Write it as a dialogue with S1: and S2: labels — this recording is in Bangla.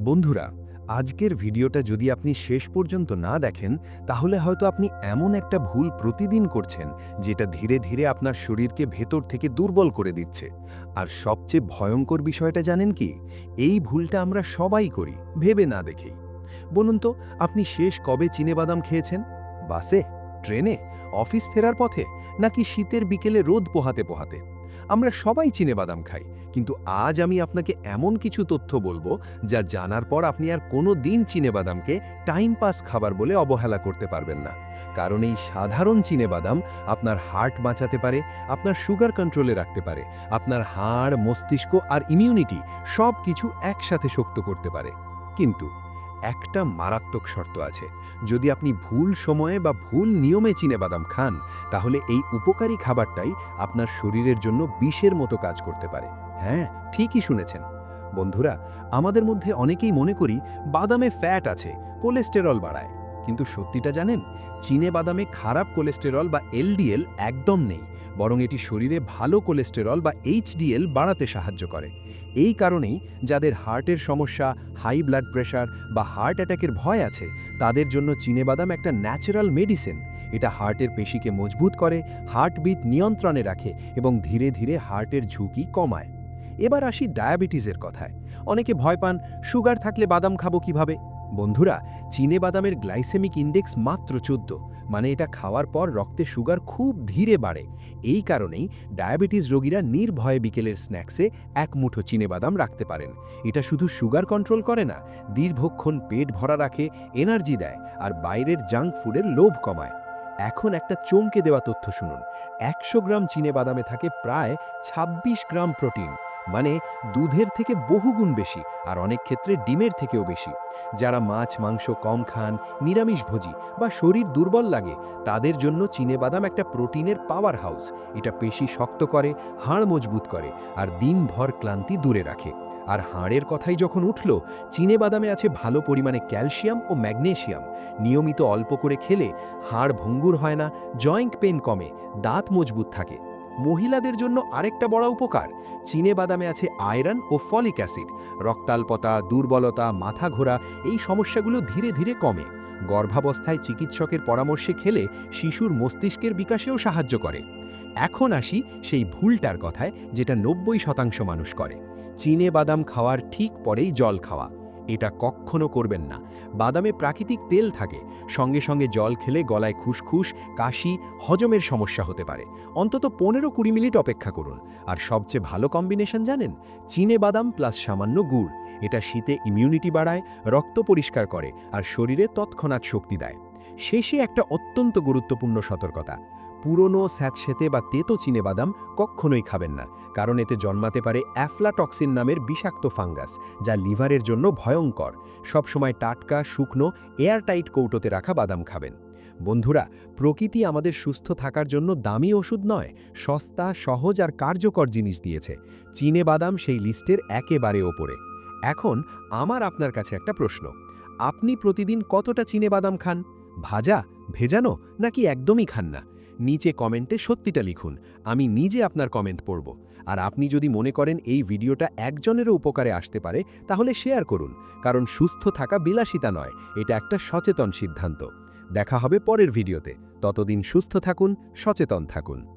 S1: বন্ধুরা, আজকের ভিডিওটা যদি আপনি শেষ পর্যন্ত না দেখেন, তাহলে হয়তো আপনি এমন একটা ভুল প্রতিদিন করছেন, যেটা ধীরে ধীরে আপনার শরীরকে ভেতর থেকে দুর্বল করে দিচ্ছে। আর সবচেয়ে ভয়ঙ্কর বিষয়টা জানেন কি? এই ভুলটা আমরা সবাই করি, ভেবে না দেখেই। বলুন তো, আপনি শেষ কবে চিনেবাদাম খেয়েছেন? বাসে? ট্রেনে? অফিস ফেরার পথে? নাকি শীতের বিকেলে রোদ পোহাতে পোহাতে? আমরা সবাই চিনেবাদাম খাই, কিন্তু আজ আমি আপনাকে এমন কিছু তথ্য বলব যা জানার পর আপনি আর কোনো দিন চিনেবাদামকে টাইম পাস খাবার বলে অবহেলা করতে পারবেন না। কারণ এই সাধারণ চিনেবাদাম আপনার হার্ট বাঁচাতে পারে, আপনার সুগার কন্ট্রোলে রাখতে পারে, আপনার হাড়, মস্তিষ্ক আর ইমিউনিটি সব কিছু একসাথে শক্ত করতে পারে। কিন্তু একটা মারাত্মক শর্ত আছে। যদি আপনি ভুল সময়ে বা ভুল নিয়মে চিনেবাদাম খান, তাহলে এই উপকারী খাবারটাই আপনার শরীরের জন্য বিষের মতো কাজ করতে পারে। হ্যাঁ ঠিকই শুনেছেন। বন্ধুরা, আমাদের মধ্যে অনেকেই মনে করি বাদামে ফ্যাট আছে কোলেস্টেরল বাড়ায়। কিন্তু সত্যিটা জানেন? চীনে বাদামে খারাপ কোলেস্টেরল বা এলডিএল একদম নেই। বরং এটি শরীরে ভালো কোলেস্টেরল বা এইচডিএল বাড়াতে সাহায্য করে। এই কারণেই যাদের হার্টের সমস্যা, হাই ব্লাড প্রেশার বা হার্ট অ্যাটাকের ভয় আছে, তাদের জন্য চিনেবাদাম একটা ন্যাচারাল মেডিসিন। এটা হার্টের পেশিকে মজবুত করে, হার্টবিট নিয়ন্ত্রণে রাখে এবং ধীরে ধীরে হার্টের ঝুঁকি কমায়। এবার আসি ডায়াবেটিসের কথায়। অনেকে ভয় পান, সুগার থাকলে বাদাম খাব কীভাবে? বন্ধুরা, চীনে বাদামের গ্লাইসেমিক ইন্ডেক্স মাত্র চোদ্দ। মানে এটা খাওয়ার পর রক্তে সুগার খুব ধীরে বাড়ে। এই কারণেই ডায়াবেটিস রোগীরা নির্ভয়ে বিকেলের স্ন্যাক্সে এক মুঠো চীনে বাদাম রাখতে পারেন। এটা শুধু সুগার কন্ট্রোল করে না, দীর্ঘক্ষণ পেট ভরা রাখে, এনার্জি দেয় আর বাইরের জাঙ্ক ফুডের লোভ কমায়। এখন একটা চমকে দেওয়া তথ্য শুনুন। একশো গ্রাম চীনে বাদামে থাকে প্রায় ২৬ গ্রাম প্রোটিন। মানে দুধের থেকে বহুগুণ বেশি আর অনেক ক্ষেত্রে ডিমের থেকেও বেশি। যারা মাছ, মাংস কম খান নিরামিষভোজী বা শরীর দুর্বল লাগে, তাদের জন্য চীনে বাদাম একটা প্রোটিনের পাওয়ার হাউস। এটা পেশি শক্ত করে, হাড় মজবুত করে আর দিনভর ক্লান্তি দূরে রাখে। আর হাড়ের কথাই যখন উঠল চীনে বাদামে আছে ভালো পরিমাণে ক্যালসিয়াম ও ম্যাগনেশিয়াম নিয়মিত অল্প করে খেলে হাড় ভঙ্গুর হয় না, জয়েন্ট পেন কমে, দাঁত মজবুত থাকে। মহিলাদের জন্য আরেকটা বড় উপকার। চীনে বাদামে আছে আয়রন ও ফলিক অ্যাসিড। রক্তাল্পতা, দুর্বলতা মাথা ঘোরা এই সমস্যাগুলো ধীরে ধীরে কমে। গর্ভাবস্থায় চিকিৎসকের পরামর্শে খেলে শিশুর মস্তিষ্কের বিকাশেও সাহায্য করে। এখন আসি সেই ভুলটার কথায়, যেটা নব্বই শতাংশ মানুষ করে। চীনে বাদাম খাওয়ার ঠিক পরেই জল খাওয়া। এটা কখনো করবেন না। বাদামে প্রাকৃতিক তেল থাকে। সঙ্গে সঙ্গে জল খেলে গলায় খুসখুস, কাশি, হজমের সমস্যা হতে পারে। অন্তত পনেরো কুড়ি মিনিট অপেক্ষা করুন। আর সবচেয়ে ভালো কম্বিনেশন জানেন? চীনে বাদাম প্লাস সামান্য গুড়। এটা শীতে ইমিউনিটি বাড়ায়, রক্ত পরিষ্কার করে, আর শরীরে তৎক্ষণাৎ শক্তি দেয়। শেষে একটা অত্যন্ত গুরুত্বপূর্ণ সতর্কতা। পুরনো স্যাঁতসেতে বা তেতো চিনে বাদাম কখনোই খাবেন না, কারণ এতে জন্মাতে পারে অ্যাফলাটক্সিন নামের বিষাক্ত ফাঙ্গাস, যা লিভারের জন্য ভয়ঙ্কর। সবসময় টাটকা, শুকনো, এয়ারটাইট কৌটোতে রাখা বাদাম খাবেন। বন্ধুরা, প্রকৃতি আমাদের সুস্থ থাকার জন্য দামি ওষুধ নয়, সস্তা, সহজ আর কার্যকর জিনিস দিয়েছে। চীনে বাদাম সেই লিস্টের একেবারে ওপরে। এখন আমার আপনার কাছে একটা প্রশ্ন। আপনি প্রতিদিন কতটা চীনে বাদাম খান? ভাজা, ভেজানো নাকি একদমই খান না? নিচে কমেন্টে সত্যিটা লিখুন। আমি নিজে আপনার কমেন্ট পড়ব। আর আপনি যদি মনে করেন এই ভিডিওটা একজনেরও উপকারে আসতে পারে, তাহলে শেয়ার করুন। কারণ সুস্থ থাকা বিলাসিতা নয়, এটা একটা সচেতন সিদ্ধান্ত। দেখা হবে পরের ভিডিওতে। ততদিন সুস্থ থাকুন, সচেতন থাকুন।